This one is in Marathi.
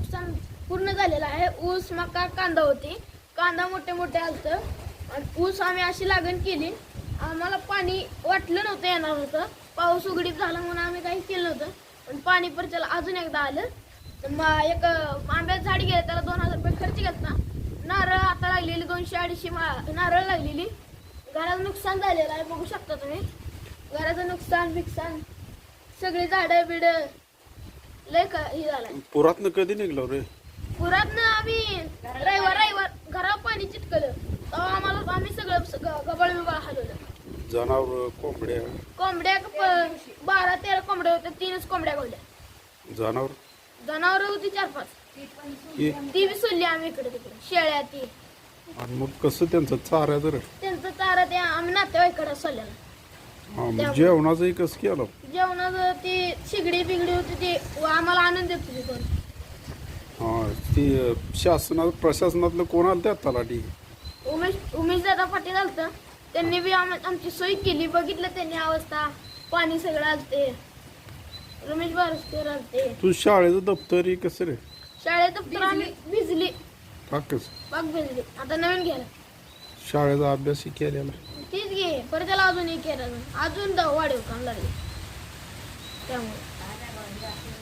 नुकसान पूर्ण झालेलं आहे. ऊस मका कांदा होती. कांदा मोठे मोठे असतं आणि ऊस आम्ही अशी लागण केली. आम्हाला पाणी वाटलं नव्हतं येणार होतं. पाऊस उघडीत झाला म्हणून आम्ही काही केलं नव्हतं. पण पाणी पण अजून एकदा आलं. तर मग एक आंब्याचं झाड गेलं त्याला दोन हजार रुपये खर्च घेतला नारळ आता लागलेली दोनशे अडीचशे मा- नारळ लागलेली. घराचं नुकसान झालेलं आहे बघू शकता तुम्ही. घराचं नुकसान बिकसान. सगळी झाडं बिडं लय हे झालंय. कधी निघलो रे? पुरात ना आम्ही रविवार रविवार घरावर पाणी चिटकलं. तेव्हा आम्हाला आम्ही सगळं गबाळ बिबाळ हलवलं जनावर कोंबड्या? कोंबड्या प- बारा तेरा कोंबड्या होत्या. तीनच कोंबड्या गोल्या जनावर? जनावर होती चार पाच. हे ती बी सोडली आम्ही इकडे तिकडे. शेळ्या ती. आणि मग कसं त्यांचं चारा जर त्यांचं चारा ते आम्ही नातेवाईकडे सोडलेलं. हा मग जेवणाचंही कसं केलं? जेवणाचं ती शिगडी बिगडी होती ती आम्हाला आनंद देत होती कोण. हा ती शासनात प्रशासनातलं कोण आलं त्या तलाठी? उमेश उमेश दादा पाटील आलतं. त्यांनी बी आम- आमची सोय केली बघितलं त्यांनी अवस्था पाणी सगळं आलते. रमेश बारस्कर आलते. तू शाळेचं दप्तर हे कसं रे? शाळेत तर आम्ही भिजली. टाकच बाग भिजली. आता नवीन घ्यायला. शाळेचा अभ्यास ही केलेला परत त्याला अजून एक केलं अजून. द- वाढीव काम लागले. त्यामुळे.